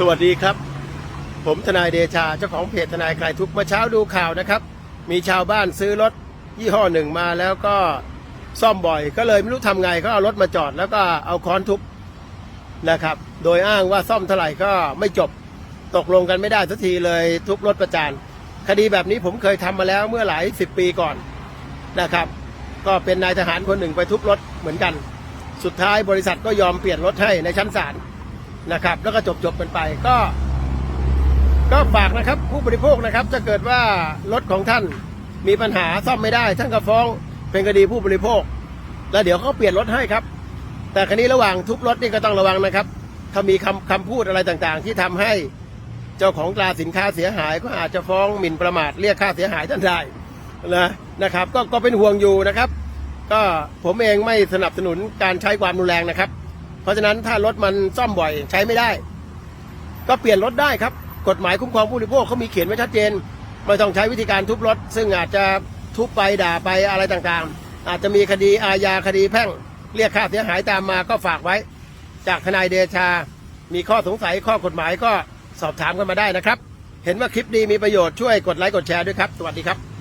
สวัสดีครับ ผมทนายเดชาเจ้าของเพจทนายคลายทุกข์เมื่อเช้าดูข่าวนะครับ มีชาวบ้านซื้อรถยี่ห้อหนึ่งมาแล้วก็ซ่อมบ่อย ก็เลยไม่รู้ทำไงก็เอารถมาจอดแล้วก็เอาค้อนทุบนะครับ โดยอ้างว่าซ่อมเท่าไหร่ก็ไม่จบตกลงกันไม่ได้สักทีเลยทุบรถประจานคดีแบบนี้ผมเคยทำมาแล้วเมื่อหลายสิบปีก่อนนะครับ ก็เป็นนายทหารคนหนึ่งไปทุบรถเหมือนกัน สุดท้ายบริษัทก็ยอมเปลี่ยนรถให้ในชั้นศาล นะครับ แล้วก็จบจบกันไปก็ ก็ฝากนะครับ ผู้บริโภคนะครับถ้าเกิดว่ารถของท่านมีปัญหาซ่อมไม่ได้ ท่านก็ฟ้องเป็นคดีผู้บริโภค แล้วเดี๋ยวเขาเปลี่ยนรถให้ครับ แต่ครนี้ระหว่างทุบรถนี่ก็ต้องระวังนะครับถ้ามีคำคำพูดอะไรต่างๆ ที่ทำให้เจ้าของตราสินค้าเสียหายก็อาจจะฟ้องหมิ่นประมาทเรียกค่าเสียหายท่านได้นะนะครับ ก็ก็เป็นห่วงอยู่นะครับ ก็ผมเองไม่สนับสนุนการใช้ความรุนแรงนะครับ เพราะฉะนั้นถ้ารถมันซ่อมบ่อยใช้ไม่ได้ ก็เปลี่ยนรถได้ครับ กฎหมายคุ้มครองผู้บริโภคเขามีเขียนไว้ชัดเจนไม่ต้องใช้วิธีการทุบรถ ซึ่งอาจจะทุบไปด่าไปอะไรต่างๆ อาจจะมีคดีอาญาคดีแพ่ง เรียกค่าเสียหายตามมาก็ฝากไว้ จากทนายเดชา มีข้อสงสัยข้อกฎหมายก็สอบถามกันมาได้นะครับ เห็นว่าคลิปดีมีประโยชน์ช่วยกดไลค์กดแชร์ด้วยครับ สวัสดีครับ